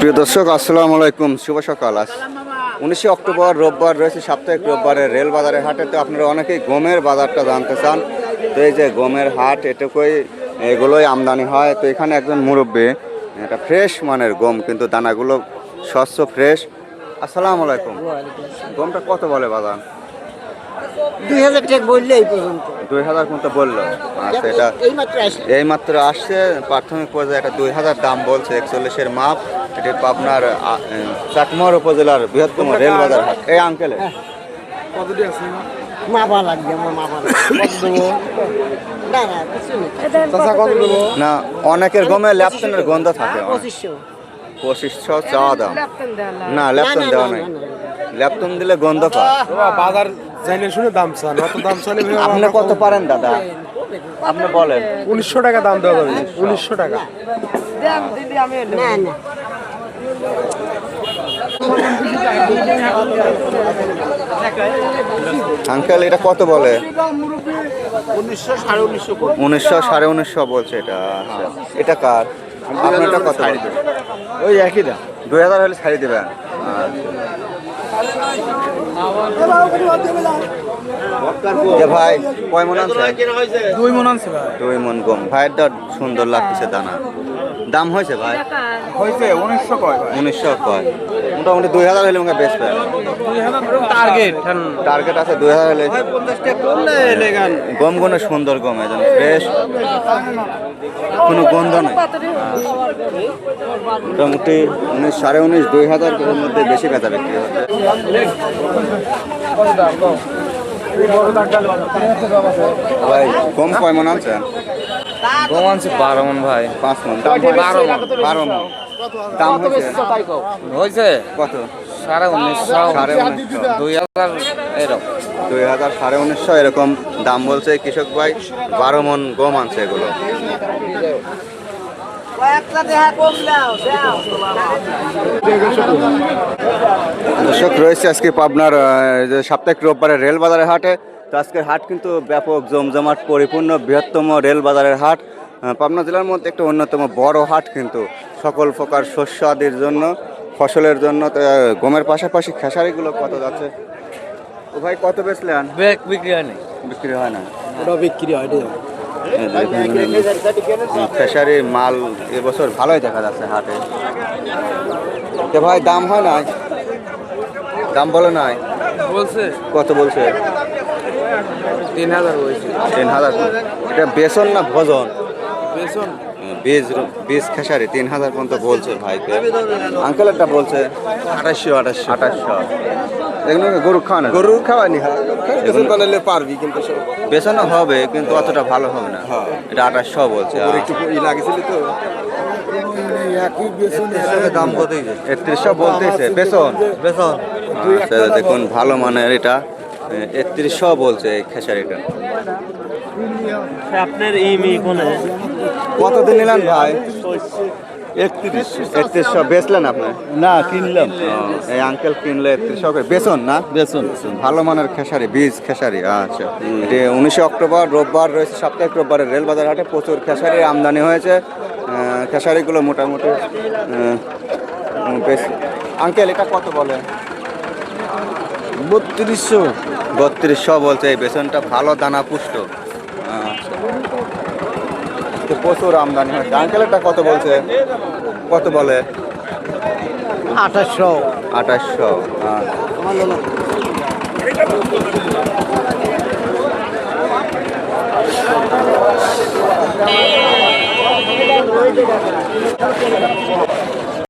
প্রিয় দর্শক, আসসালামু আলাইকুম। শুভ সকাল। আজ উনিশে অক্টোবর রোববার রয়েছে, সাপ্তাহিক রোববারের রেল বাজারের হাটে। তো আপনারা অনেকেই গমের বাজারটা জানতে চান। তো এই যে গমের হাট, এটুকুই, এগুলোই আমদানি হয়। তো এখানে একজন মুরব্বী, এটা ফ্রেশ মানের গম, কিন্তু দানাগুলো স্বচ্ছ, ফ্রেশ। আসসালামু আলাইকুম। গমটা কত বলে বাজার? দুই হাজার টাকা বললে এই পর্যন্ত। দুই হাজার মতো বলল? আচ্ছা এটা এই মাত্র আসলে এই মাত্র আসছে। প্রাথমিক পর্যায়ে একটা দুই হাজার দাম বলছে একচল্লিশের মাপ। এটি আপনার চাটমোহর উপজেলার বৃহত্তম রেল বাজার হাট। এই আঙ্কেলে মাপা লাগবে আমার মাপা লাগবে কত দেবো? না না কিছু নেই। না অনেকের গমে ল্যাপটনের গন্ধ থাকে পঁচিশশো। পঁচিশশো চাওয়া দাম। না ল্যাপটন দেওয়া নাই। ল্যাপটন দিলে গন্ধ পায়। বাজার জাইলে শুনে দাম চান অত দাম চালে আপনি কত পারেন দাদা? আপনি বলেন। উনিশশো টাকা দাম দেওয়া যাবে উনিশশো টাকা। আঙ্কেল এটা কত বলে? উনিশশো সাড়ে উনিশশো উনিশশো সাড়ে উনিশশো বলছে এটা আচ্ছা। এটা কার? আপনারটা কত ওই একই দাম। দুই হাজার হলে ছাড়িয়ে দেবেন। যে ভাই কয় মন আছে দুই মন আনছে ভাই। দুই মন গম ভাইয়ের দর সুন্দর লাগতেছে দানা। দাম হয়েছে ভাই? হয়েছে উনিশশো কয় উনিশশো কয়। মোটামুটি দুই হাজার হলে আমাকে বেচবে টার্গেট টার্গেট আছে দুই হাজার হলে গমগুলো সুন্দর গম একদম ফ্রেশ কোনো গন্ধ নেই। মোটামুটি উনিশ সাড়ে উনিশ দুই হাজার এর মধ্যে বেশি বেচা বিক্রি হচ্ছে ভাই গম কয় মনে আনছেন গম আনছি বারো মন ভাই। পাঁচ মন। বারো মন বারো মন। দাম হয়েছে? হয়েছে? কত? সাড়ে উনিশশো। সাড়ে উনিশশো। দুই হাজার এরকম। দুই হাজার সাড়ে উনিশশো এরকম দাম বলছে কৃষক ভাই। বারো মন গম আনছে এগুলো। দর্শক রয়েছে আজকে পাবনার যে সাপ্তাহিক রোববারের রেল বাজারের হাটে। তো আজকের হাট কিন্তু ব্যাপক জমজমাট পরিপূর্ণ বৃহত্তম রেল বাজারের হাট পাবনা জেলার মধ্যে একটা অন্যতম বড় হাট কিন্তু সকল প্রকার শস্য আদির জন্য ফসলের জন্য গমের পাশাপাশি খেসারিগুলো কত যাচ্ছে? ও ভাই কত বেচলেন? বিক্রি হয়নি বিক্রি হয় না। ওটা বিক্রি হয় ফেসারি মাল এবছর ভালোই দেখা যাচ্ছে হাটে। তো ভাই দাম হয় নাই দাম বলে নাই? বলছে। কত বলছে? তিন হাজার তিন হাজার এটা বেসন না ভোজন? বেসন। বীজ বীজ খেসারি তিন হাজার পর্যন্ত বলছে ভাইকে। আঙ্কেল একটা বলছে? আঠাশশো আঠাশশো। আঠাশশো। এগুলো গরু খাওয়ানো গরুর খাওয়ানি হ্যাঁ। বেসন বানালে পারবি কিন্তু সব বেসনও হবে কিন্তু অতটা ভালো হবে না। হ্যাঁ। এটা আঠাশশো বলছে একটু লাগেছিল তো? দাম কত একত্রিশশো বলতেছে বেসন। বেসন। আচ্ছা দেখুন ভালো মানের এটা। একত্রিশশো বলছে এই খেসারিটা। আপনার এই মেয়ে কোনে? কত দিন নিলেন ভাই? একত্রিশ একত্রিশশো বেচলেন আপনি? না কিনলাম। এই আঙ্কেল কিনলে একত্রিশশো করে। বেসন না? বেসন ভালো মানের খেসারি বীজ খেসারি। আচ্ছা। এটি উনিশে অক্টোবর রোববার রয়েছে সাপ্তাহিক রোববারে রেলবাজার হাটে প্রচুর খেসারি আমদানি হয়েছে। খেসারিগুলো মোটামুটি বেশ। আঙ্কেল এটা কত বলে? বত্রিশশো। বত্রিশশো বলছে এই বেসনটা ভালো দানা পুষ্ট। আচ্ছা। প্রচুর আমদানি হয়। আঙ্কেল এটা কত বলছে? কত বলে? আঠাশশো। আঠাশশো